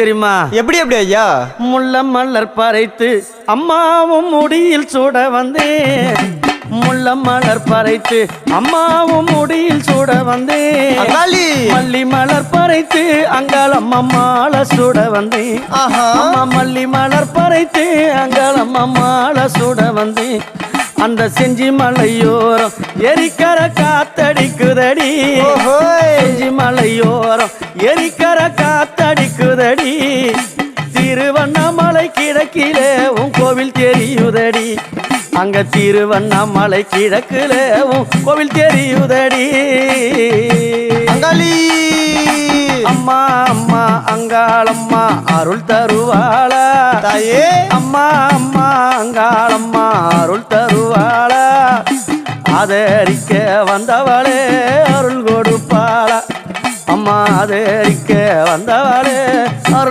தெரியுமா? எப்படி எப்படி ஐயா? முள்ள மலர் பறைத்து அம்மாவும் முடியில் சூட வந்தேன். முள்ள மலர் பறைத்து அம்மாவும் முடியில் சூட வந்தேன். மல்லி மலர் பறைத்து அங்காளம் அம்மாள சூட வந்தேன். அம்மா மல்லி மலர் பறைத்து அங்காளம் அம்மாள சூட வந்தேன். அந்த செஞ்சி மலையோரம் எரிக்கர காத்தடிக்குதடி. செஞ்சி மலையோரம் எரிக்கர காத்தடிக்குதடி. திருவண்ணாமலை கிழக்கிலே உன் கோவில் தெரியுதடி. அங்க திருவண்ணாமலை கிழக்கிலே உன் கோவில் தெரியுதடி. அங்காளி. அம்மா அம்மா அங்காளம்மா அருள் தருவாளா. தாயே. அம்மா அம்மா அங்காளம்மா அருள் தருவாளா. ஆதரிக்க வந்தவளே அருள் கொடுப்பாளா. மாதேரிக்க வந்தவாளே வந்தவளே